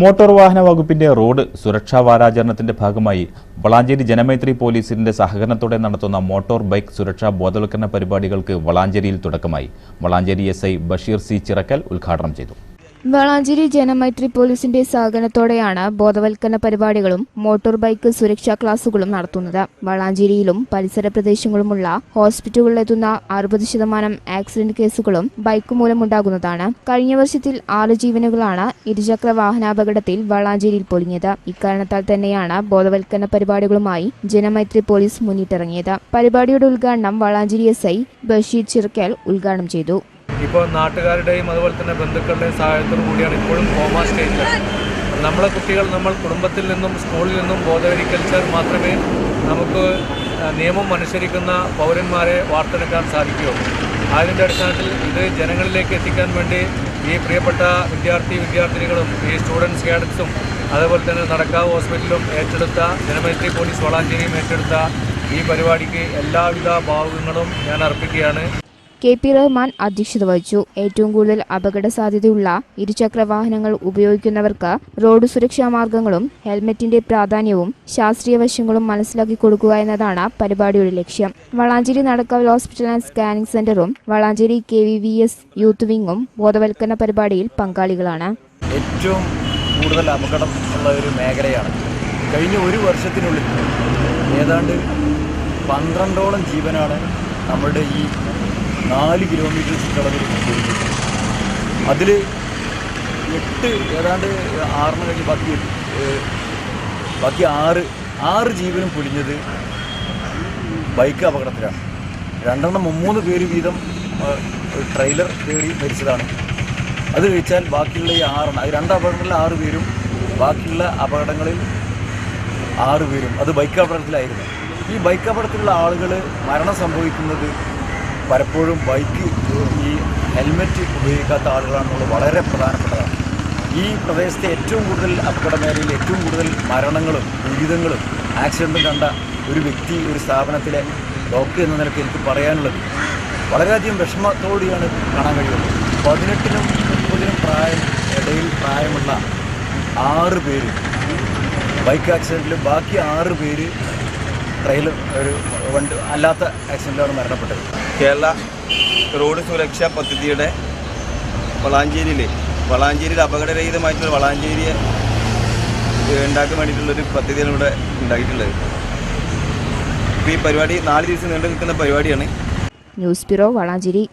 Motor വാഹന വകുപ്പിന്റെ road സുരക്ഷാ വാരാചരണത്തിന്റെ ഭാഗമായി വളാഞ്ചേരി ജനമൈത്രി പോലീസിന്റെ സഹകരണത്തോടെ നടത്തുന്ന മോട്ടോർ ബൈക്ക് സുരക്ഷാ ബോധവൽക്കരണ പരിപാടികൾക്ക് വളാഞ്ചേരിയിൽ തുടക്കമായി. വളാഞ്ചേരി എസ് ബഷീർ സി ചിറക്കൽ ഉദ്ഘാടനം ചെയ്തു. വളാഞ്ചേരി ജനമൈത്രി പോലീസിന്റെ സഹകരണത്തോടെയാണ് ബോധവൽക്കരണ പരിപാടികളും മോട്ടോർ ബൈക്ക് സുരക്ഷാ ക്ലാസുകളും നടത്തുന്നത്. വളാഞ്ചേരിയിലും പരിസര പ്രദേശങ്ങളുമുള്ള ഹോസ്പിറ്റലുകളിലെത്തുന്ന അറുപത് ശതമാനം ആക്സിഡന്റ് കേസുകളും ബൈക്ക് മൂലമുണ്ടാകുന്നതാണ്. കഴിഞ്ഞ വർഷത്തിൽ ആറ് ജീവനുകളാണ് ഇരുചക്ര വാഹനാപകടത്തിൽ വളാഞ്ചേരിയിൽ പൊലിഞ്ഞത്. ഇക്കാരണത്താൽ തന്നെയാണ് ബോധവൽക്കരണ പരിപാടികളുമായി ജനമൈത്രി പോലീസ് മുന്നിട്ടിറങ്ങിയത്. പരിപാടിയുടെ ഉദ്ഘാടനം വളാഞ്ചേരി എസ് ബഷീർ ചിറക്കൽ ഉദ്ഘാടനം ചെയ്തു. ഇപ്പോൾ നാട്ടുകാരുടെയും അതുപോലെ തന്നെ ബന്ധുക്കളുടെയും സഹായത്തോടു കൂടിയാണ് ഇപ്പോഴും കോമ സ്റ്റേറ്റ് നമ്മളെ കുട്ടികൾ നമ്മൾ കുടുംബത്തിൽ നിന്നും സ്കൂളിൽ നിന്നും ബോധവൽക്കരിച്ചാൽ മാത്രമേ നമുക്ക് നിയമം അനുസരിക്കുന്ന പൗരന്മാരെ വാർത്തെടുക്കാൻ സാധിക്കുകയുള്ളൂ അതിന്റെ അടിസ്ഥാനത്തിൽ ഇത് ജനങ്ങളിലേക്ക് എത്തിക്കാൻ വേണ്ടി ഈ പ്രിയപ്പെട്ട വിദ്യാർത്ഥി വിദ്യാർത്ഥിനികളും ഈ സ്റ്റുഡൻസ് കേഡറ്റ്സും അതുപോലെ തന്നെ നടക്കാവ് ഹോസ്പിറ്റലും ഏറ്റെടുത്ത ജനമൈത്രി പോലീസ് വളാഞ്ചേരിയും ഏറ്റെടുത്ത ഈ പരിപാടിക്ക് എല്ലാവിധ ഭാവുകങ്ങളും ഞാൻ അർപ്പിക്കുകയാണ്. കെ പി റഹ്മാൻ അധ്യക്ഷത വഹിച്ചു. ഏറ്റവും കൂടുതൽ അപകട സാധ്യതയുള്ള ഇരുചക്ര വാഹനങ്ങൾ ഉപയോഗിക്കുന്നവർക്ക് റോഡ് സുരക്ഷാ മാർഗങ്ങളും ഹെൽമറ്റിന്റെ പ്രാധാന്യവും ശാസ്ത്രീയ വശങ്ങളും മനസ്സിലാക്കി കൊടുക്കുക എന്നതാണ് പരിപാടിയുടെ ലക്ഷ്യം. Valanchery Nadakkaval hospital and scanning സെന്ററും Valanchery K V V S youth വിങ്ങും ബോധവൽക്കരണ പരിപാടിയിൽ പങ്കാളികളാണ്. ഏറ്റവും കൂടുതൽ അപകടം ഉള്ള ഒരു മേഖലയാണ്. കഴിഞ്ഞ ഒരു വർഷത്തിനുള്ളിൽ ഏതാണ്ട് പന്ത്രണ്ടോളം ജീവനാണ് നമ്മളുടെ ഈ നാല് കിലോമീറ്റർ ചുറ്റളവിൽ അതിൽ എട്ട് ഏതാണ്ട് ആറിന് കഴിഞ്ഞ് ബാക്കി ബാക്കി ആറ് ആറ് ജീവനും പൊലിഞ്ഞത് ബൈക്ക് അപകടത്തിലാണ്. രണ്ടെണ്ണം മൂന്ന് പേര് വീതം ട്രെയിലർ കയറി മരിച്ചതാണ്. അത് കഴിച്ചാൽ ബാക്കിയുള്ള ഈ ആറെണ്ണം രണ്ട് അപകടങ്ങളിൽ ആറ് പേരും ബാക്കിയുള്ള അപകടങ്ങളിൽ ആറ് പേരും. അത് ബൈക്ക് അപകടത്തിലായിരുന്നു. ഈ ബൈക്ക് അപകടത്തിലുള്ള ആളുകൾ മരണം സംഭവിക്കുന്നത് പലപ്പോഴും ബൈക്ക് ഈ ഹെൽമെറ്റ് ഉപയോഗിക്കാത്ത ആളുകളാണെന്നുള്ളത് വളരെ പ്രധാനപ്പെട്ടതാണ്. ഈ പ്രദേശത്തെ ഏറ്റവും കൂടുതൽ അപകട മേഖലയിൽ ഏറ്റവും കൂടുതൽ മരണങ്ങളും ദുരിതങ്ങളും ആക്സിഡന്റും കണ്ട ഒരു വ്യക്തി ഒരു സ്ഥാപനത്തിലെ ഡോക്ടർ എന്ന നിലയ്ക്ക് എനിക്ക് പറയാനുള്ളത് വളരെയധികം വിഷമത്തോടെയാണ് കാണാൻ കഴിയുന്നത്. പതിനെട്ടിനും മുപ്പതിനും പ്രായം ഇടയിൽ പ്രായമുള്ള ആറ് പേര് ബൈക്ക് ആക്സിഡന്റിൽ ബാക്കി ആറ് പേര് ട്രെയിലർ ഒരു വണ്ടി അല്ലാത്ത ആക്സിഡന്റിലാണ് മരണപ്പെട്ടത്. കേരള റോഡ് സുരക്ഷാ പദ്ധതിയുടെ വളാഞ്ചേരിയിൽ വളാഞ്ചേരിയിൽ അപകടരഹിതമായിട്ടുള്ള വളാഞ്ചേരിയെ ഉണ്ടാക്കാൻ വേണ്ടിയിട്ടുള്ളൊരു പദ്ധതിയാണ് ഇവിടെ ഉണ്ടാക്കിയിട്ടുള്ളത്. ഇപ്പോൾ ഈ പരിപാടി നാല് ദിവസം നീണ്ടു നിൽക്കുന്ന പരിപാടിയാണ്. News bureau Valanchery.